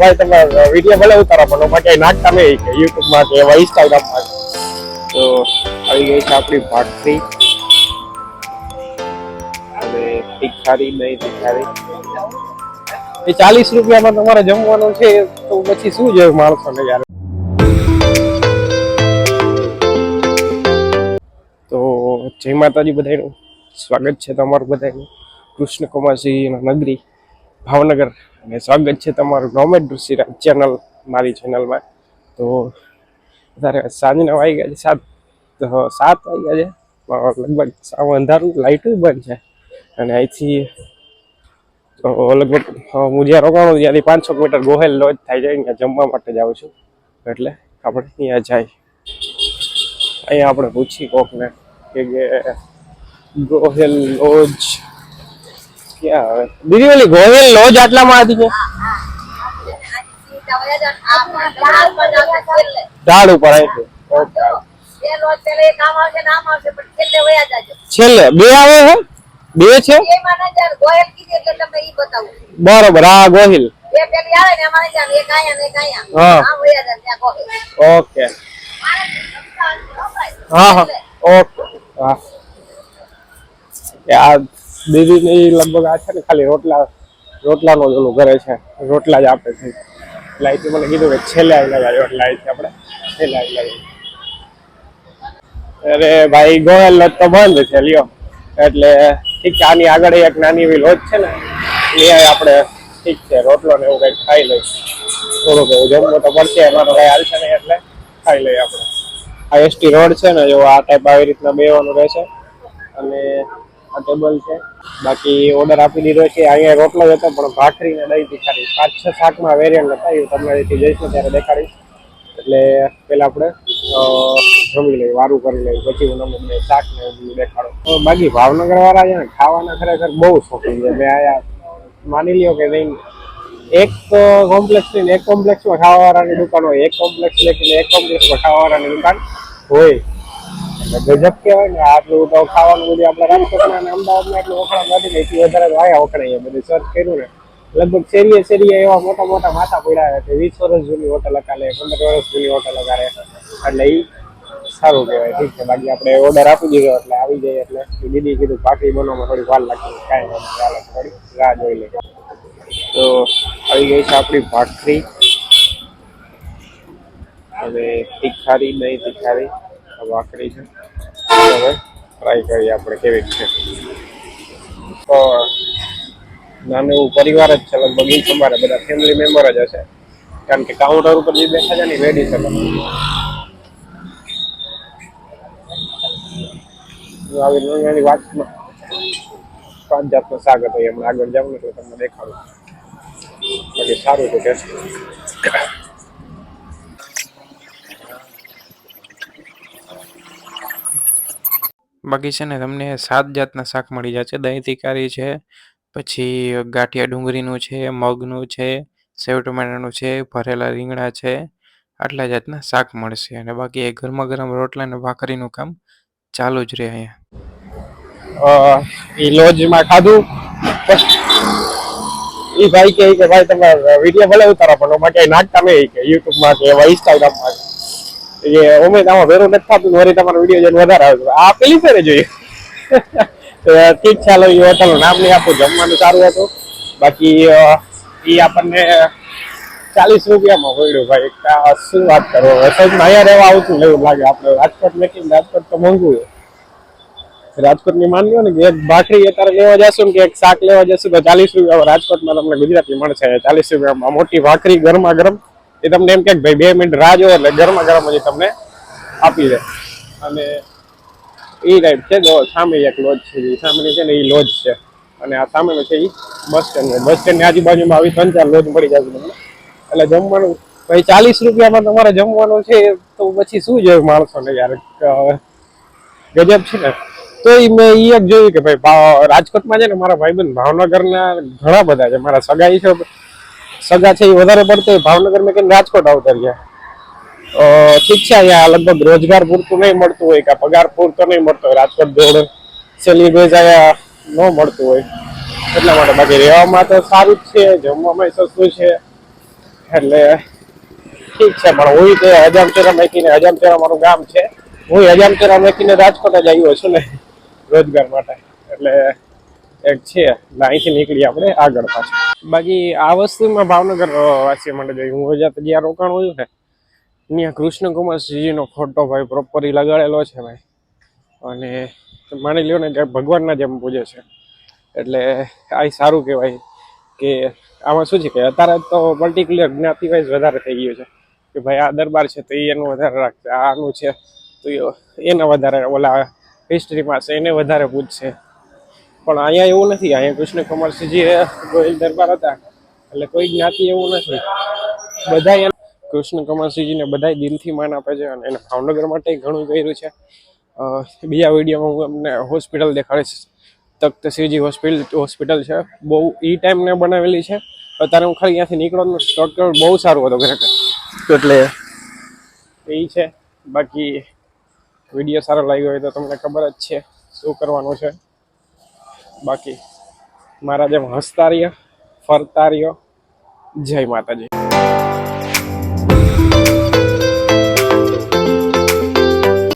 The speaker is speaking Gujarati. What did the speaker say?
ભાઈ, તમે વીડિયો ભલે ઉતારો, પણ હું ક્યાંય નાખતા નહીં યુટ્યુબમાં કે એવા ઇન્સ્ટાગ્રામમાં તો આવી ગઈ છે આપણી ભાખરી. અને તીખારી નહીં તીખારી એ ચાલીસ રૂપિયામાં તમારે જમવાનું છે, તો પછી શું જોઈએ માણસોને યાર? તો જય માતાજી બધાનું સ્વાગત છે તમારું બધાનું કૃષ્ણ કુમારસિંહ નગરી. ભાવનગર અને સ્વાગત છે તમારું નોમેડ ઋષિરાજ ચેનલ, મારી ચેનલમાં. તો અત્યારે સાંજના વાગી ગયા છે, સાત સાત વાગ્યા છે લગભગ સાવ અંધારું લાઇટું બંધ છે. અને અહીંથી લગભગ હું જ્યાં રોકાણું ત્યાંથી પાંચસો મીટર ગોહેલ લોજ થાય છે, અહીંયા જમવા માટે જાઉં છું. એટલે આપણે ત્યાં જાય. અહીંયા આપણે પૂછી કોકને કે ગોહેલ લોજ ક્યાં આવે દીદી ઓલી ગોહેલ લોજ આટલામાં હતી કે ઢાળ ઉપર આવી છેલ્લે બે આવે છે બે છે બરોબર હા ગોહિલ હા. ઓકે હા હા ઓકે હા એ આ દીદી ની લગભગ આ છે ને ખાલી રોટલા રોટલાનો જ ઓલું કરે છે. રોટલા જ આપે છે. એટલે મને કીધું કે છેલ્લે આવેલા જાય રોટલા અહીંથી આપણે છેલ્લે આવેલા જાય અરે ભાઈ, ગોયલ તો બંધ છે, લ્યો. એટલે ઠીક છે, આની આગળ એક નાની એવી લોજ છે ને, એ આપણે ઠીક છે, રોટલો ને એવું કંઈક ખાઈ લઈશ થોડુંક એવું જમવું તો પડશે, એમાં તો કઈ હાલશે નહીં, એટલે ખાઈ લઈએ આપણે. આ એસટી રોડ છે ને, જો આ ટાઈપ આવી રીતના બેવાનું રહેશે. અને આ ટેબલ છે. બાકી ઓર્ડર આપી દીધો છે. અહીંયા રોટલો હતો, પણ ભાખરી ને દહીં તીખારી પાંચ, છ શાકમાં વેરિયન્ટ હતા, એ તમને અહીંથી જઈશું ત્યારે દેખાડીશ. એટલે પેલા આપણે જમી લઈએ, વારું કરી લઈએ, પછી હું તમને શાક ને બધું દેખાડું. બાકી ભાવનગર વાળા છે ને, ખાવાના ખરેખર બહુ શોખીન છે. મેં આયા માની લ્યો કે નહીં, એક કોમ્પ્લેક્સ એક કોમ્પ્લેક્સમાં ખાવા વાળાની દુકાન હોય. એક કોમ્પ્લેક્સ લેખીને એક કોમ્પ્લેક્સમાં ખાવા વાળાની દુકાન હોય. ગજબ કહેવાય ને. આટલું તો ખાવાનું બધું આપણે રાજકોટમાં અને અમદાવાદમાં એટલું વખણાં નથી એથી વધારે વાયા વખણાઈએ બધું સર્ચ કર્યું ને. લગભગ શેરીએ શેરીએ એવા મોટા મોટા માથા પડ્યા છે વીસ વર્ષ જૂની હોટલ અકાલે, પંદર વર્ષ જૂની હોટલ અકાલે. એટલે એ સારું કહેવાય. ઠીક છે, બાકી આપણે ઓર્ડર આપી દીધો એટલે આવી જાય એટલે દીદી કીધું ભાખરી બનાવવામાં થોડી વાર લાગતી કાંઈ વાંધો ચાલે થોડી રાહ જોઈ લે તો આવી ગઈ છે આપણી ભાખરી. અને તીખારી નહીં તીખારી ભાખરી છે. હવે ટ્રાય કરીએ આપણે કેવી છે તો નાનું એવું પરિવાર જ છે, લગભગ અમારે બધા ફેમિલી મેમ્બર જ હશે. કારણ કે કાઉન્ટર ઉપર જે બેઠા છે ને રેડી છે આવી નાની વાતમાં પાંચ જાતનો શાક હતો એમણે આગળ જાઉં ને તો તમને દેખાડું. બાકી સારું છે ટેસ્ટ બાકી છે ને તમને સાત જાતના શાક મળી જશે. દહીં તીખારી છે, પછી ગાંઠિયા ડુંગળીનું છે, મગનું છે, સેવ ટમેટાનું છે, ભરેલા રીંગણા છે, આટલા જાતના શાક મળશે. અને બાકી એ ગરમા ગરમ રોટલા અને ભાખરીનું કામ ચાલુ જ રહે અહીંયા. એ લોજમાં ખાધું. એ ભાઈ કે, ભાઈ તમે વીડિયો ભલે ઉતારો, પણ ક્યાંય નાખતા નહીં. કે યુટ્યુબમાં કે ઇન્સ્ટાગ્રામમાં એ ઉમેદ આમાં ભેરું નથી થતું વરી તમારો વીડિયો જઈને વધારે આવે છે. આ પેલી ફેરે જોઈએ. ઠીક ચાલો એ હોટલનું નામ નહીં આપું, જમવાનું સારું હતું. બાકી એ આપણને ચાલીસ રૂપિયામાં પડ્યું ભાઈ. શું વાત કરો? સજમાં અહીંયા રહેવા આવતું ને એવું લાગે આપણે રાજકોટ મેકીને રાજકોટ તો મોંઘું છે. રાજકોટની માન લ્યો ને કે એક ભાખરી અત્યારે લેવા જશું કે એક શાક લેવા જશું તો ચાલીસ રૂપિયા રાજકોટમાં તમને ગુજરાતી મળશે ચાલીસ રૂપિયામાં મોટી ભાખરી ગરમા ગરમ એ તમને એમ કે ભાઈ, બે મિનિટ રાહ જોવો એટલે ગરમા ગરમ જ તમને આપી દે. અને એ ટાઈપ છે, જો સામે એક લોજ છે એ સામેની છે ને એ લોજ છે. અને આ સામેનો છે એ બસ સ્ટેન્ડ બસ સ્ટેન્ડની આજુબાજુમાં આવી ત્રણ ચાર લોજ મળી જશે તમને. એટલે જમવાનું, ભાઈ ચાલીસ રૂપિયામાં તમારે જમવાનું છે તો પછી શું જોઈએ માણસોને યાર? ગજબ છે ને. તો એ મેં એ એક જોયું કે ભાઈ રાજકોટમાં છે ને મારા ભાઈબંધ ભાવનગરના ઘણા બધા છે. મારા સગાઈ છે સગા છે એ વધારે પડતો ભાવનગર મેં કહીને રાજકોટ આવતા રહ્યા ઠીક છે, અહીંયા લગભગ રોજગાર પૂરતું નહીં મળતું હોય કે પગાર પૂરતો નહીં મળતો હોય, રાજકોટ જોડે સેલી બેઝ અહીંયા ન મળતું હોય. એટલા માટે બાકી રહેવામાં તો સારું જ છે, જમવામાં સસ્તું છે. એટલે ઠીક છે, પણ હું તે હજામચેરા મેકીને હજામચેરા મારું ગામ છે. હું હજામચેરા મેકીને રાજકોટ જ આવ્યો છું ને, રોજગાર માટે. એટલે એક છે અહીંથી નીકળી આપણે આગળ પાછું. બાકી આ વસ્તુમાં ભાવનગર અ, વાસી માટે જોઈ હું હજાર જ્યાં રોકાણ હોયું ને ત્યાં કૃષ્ણકુમારજીનો ફોટો ભાઈ પ્રોપરી લગાડેલો છે ભાઈ. અને માની લ્યો ને કે ભગવાનના જેમ પૂજે છે. એટલે આ સારું કહેવાય કે આમાં શું છે કે અત્યારે તો પર્ટિક્યુલર જ્ઞાતિ વાઇઝ વધારે થઈ ગયું છે. કે ભાઈ આ દરબાર છે તો એનું વધારે રાખશે આનું છે તો એના વધારે ઓલા હિસ્ટ્રીમાં છે એને વધારે પૂછશે પણ અહીંયા એવું નથી. અહીંયા કૃષ્ણ કુમારસિંહજી એ ગોહિલ દરબાર હતા. એટલે કોઈ જ્ઞાતિ એવું નથી. બધા કૃષ્ણ કુમારસિંહજીને બધા દિલથી માન આપે છે અને એને ભાવનગર માટે ઘણું કર્યું છે. બીજા વિડીયોમાં હું અમને હોસ્પિટલ દેખાડીશ. તખ્તસિંહજી હોસ્પિટલ હોસ્પિટલ છે. બહુ ઈ ટાઈમને બનાવેલી છે. અત્યારે હું ખાલી અહીંયાથી નીકળવાનું સ્ટોક બહુ સારું હતો ખરેખર એટલે? એ છે. બાકી વીડિયો સારો લાગ્યો હોય તો તમને ખબર જ છે શું કરવાનું છે. બાકી મારા જેમ હસતા રહ્યો ફરતા રહ્યો જય માતાજી.